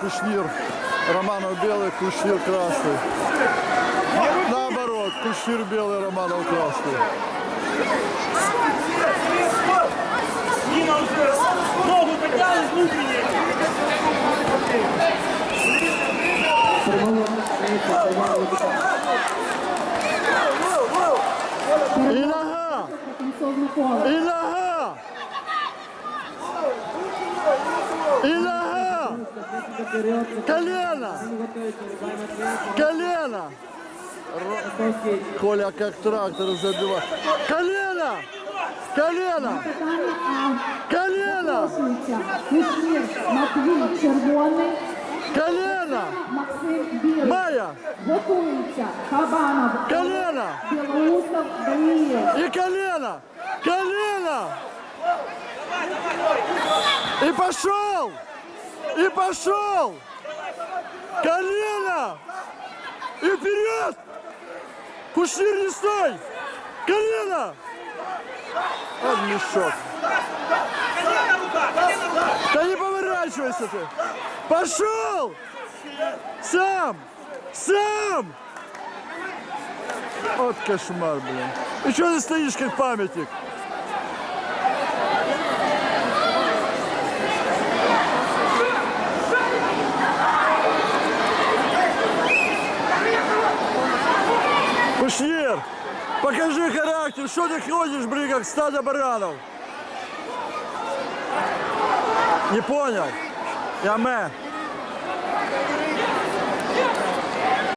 Кушнир. Романов белый, Кушнир красный. Наоборот, Кушнир белый, Романов красный. Ногу подняли, внутренние. И нога! И нога! И нога! Колено! Колено! Ро- Коля как трактор забивает. Колено! Колено! Колено! Кушнір Матвій червоний, Колено! Максим білий. Майя! Готується Кабанов. Колено! Білоусов Даніїл. И колено! Колено! И пошел! И пошел! Колено! И вперед! Кушнир не стой! Колено! Вот мешок. Да не поворачивайся ты! Пошел! Сам! Сам! Вот кошмар, блин. И что ты стоишь как памятник? Покажи характер, что ты ходишь, блин, как стадо баранов? Не понял. Я Яме.